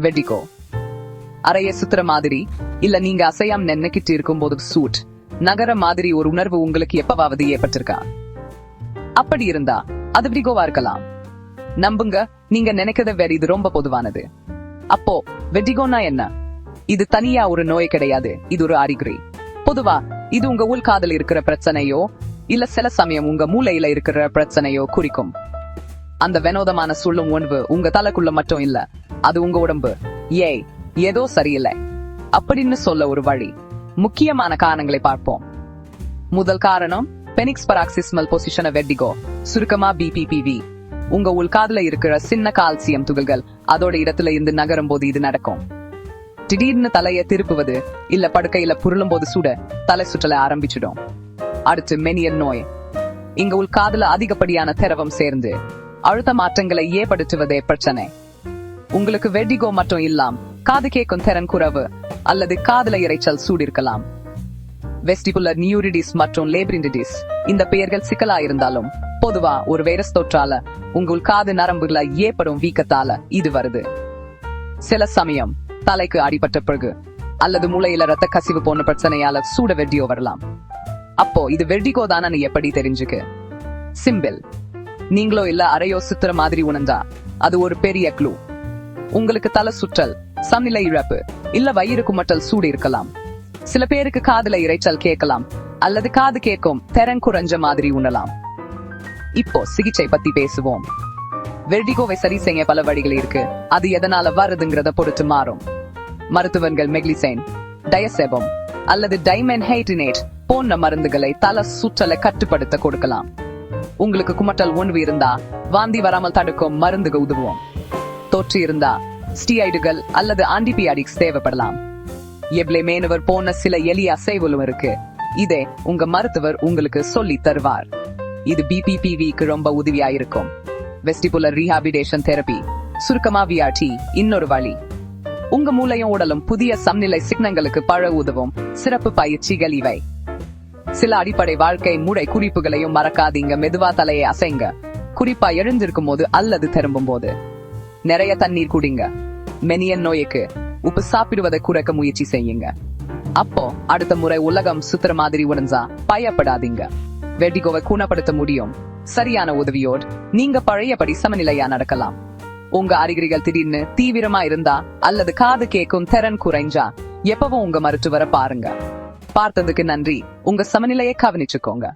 வெடிக்கோ அறைய சுத்துற மாதிரி இல்ல நீங்க அசையாம் நின்னுக்கிட்டு இருக்கும்போது சூட். நகர மாதிரி ஒரு உணர்வு உங்களுக்கு எப்பவாவது ஏற்பட்டிருக்கா? அப்படி இருந்தா அது விடிகோவா இருக்கலாம். நம்புங்க நீங்க நினைக்கிறத வேற இது ரொம்ப பொதுவானது. அப்போ வெடிகோனா என்ன? இது தனியா ஒரு நோய் கிடையாது இது ஒரு அறிகுறி. பொதுவா இது உங்க உள்காதல் இருக்கிற பிரச்சனையோ இல்ல சில சமயம் உங்க மூளையில இருக்கிற பிரச்சனையோ குறிக்கும். அந்த வினோதமான சொல்லும் உணர்வு உங்க தலைக்குள்ள மட்டும் இல்ல அது உங்க உடம்பு. ஏய் ஏதோ சரியில்லை. அப்படின்னு சொல்ல ஒரு வழி. முக்கியமான காரணங்களை பார்ப்போம். முதல் காரணம் பெனிக்ஸ் பராக்சிஸ்மல் பொசிஷன வெட்டிகோ சுருக்கமா பிபிபிவி உங்க உள்காதுல இருக்கிற சின்ன கால்சியம் துகள்கள் அதோட இடத்துல இருந்து நகரும் போது இது நடக்கும். திடீர்னு தலையை திருப்புவது இல்ல படுக்கையில புரளும் போது சுட தலை சுற்றல ஆரம்பிச்சிடும். அடுத்து மெனியல் நோய். இங்க உள்காதுல அதிகப்படியான திரவம் சேர்ந்து அழுத்த மாற்றங்களை ஏற்படுத்துவதே பிரச்சனை. உங்களுக்கு வெடிகோ மட்டும் இல்லாம். காது கேட்கும் திறன் குறவு. அல்லது காதுல இரைச்சல் சூடிருக்கலாம். வெஸ்டிபுலர் நியூரிடிஸ் மற்றும் லேபிரிண்டிடிஸ் இந்த பெயர்கள் சிக்கலா இருந்தாலும் பொதுவா ஒரு வைரஸ் தொற்றால உங்கள் காது நரம்புல ஏற்படும் வீக்கத்தால இது வருது. சில சமயம் தலைக்கு அடிபட்ட பிறகு அல்லது மூளையில ரத்த கசிவு போன்ற பிரச்சனையால சூட வெட்டியோ வரலாம். அப்போ இது வெர்டிகோ தானு எப்படி தெரிஞ்சுக்கு? சிம்பிள் நீங்களோ இல்ல அறையோ சுத்துற மாதிரி உணர்ந்தா அது ஒரு பெரிய க்ளூ உங்களுக்கு தலை சுற்றல் சமநிலை இழப்பு இல்ல வயிறு குமட்டல் சூடு இருக்கலாம். சில பேருக்கு காதுல இரைச்சல் கேட்கலாம் அல்லது காது கேட்கும் திறன் குறைஞ்ச மாதிரி உணலாம் இப்போ சிகிச்சை பத்தி பேசுவோம். வெர்டிகோவை சரி செய்ய பல வழிகள் இருக்கு. அது எதனால வருதுங்கிறத பொறுத்து மாறும். மருத்துவர்கள் மெக்லிசைன் டயசெபம் அல்லது டைமண்ட் ஹைட்ரினேட் போன்ற மருந்துகளை தல சுற்றலை கட்டுப்படுத்த கொடுக்கலாம். உங்களுக்கு குமட்டல் உணவு இருந்தா வாந்தி வராமல் தடுக்கும் மருந்துக்கு உதவுவோம். தொற்று ஸ்டீஐடுகள் அல்லது ஆன்டிபியாடிக்ஸ் தேவைப்படலாம். எவ்ளே மேனவர் போன சில எளிய அசைவுகளும் இருக்கு. இதே உங்க மருத்துவர் உங்களுக்கு சொல்லி தருவார். இது பிபிபிவிக்கு ரொம்ப உதவியா இருக்கும் வெஸ்டிபுலர் ரீஹாபிடேஷன் தெரபி சுருக்கமா வியாட்டி இன்னொரு வழி. உங்க மூளையும் உடலும் புதிய சமநிலை சிக்னங்களுக்கு பழ உதவும் சிறப்பு பயிற்சிகள் இவை. சில அடிப்படை வாழ்க்கை மூளை குறிப்புகளையும் மறக்காதீங்க. மெதுவா தலையை அசைங்க. குறிப்பா எழுந்திருக்கும் போது அல்லது திரும்பும் போது நிறைய தண்ணீர் குடிங்க. மெனியன் நோய்க்கு உப்பு சாப்பிடுவதை குறைக்க முயற்சி செய்யுங்க. அப்போ அடுத்த முறை உலகம் சுத்துற மாதிரி உணர்ந்தா பயப்படாதீங்க. வெடிகோவை குணப்படுத்த முடியும். சரியான உதவியோடு நீங்க பழையபடி சமநிலையா நடக்கலாம். உங்க அறிகுறிகள் திடீர்னு தீவிரமா இருந்தா அல்லது காது கேட்கும் திறன் குறைஞ்சா எப்பவும் உங்க மருத்துவரை பாருங்க. பார்த்ததுக்கு நன்றி. உங்க சமநிலையை கவனிச்சுக்கோங்க.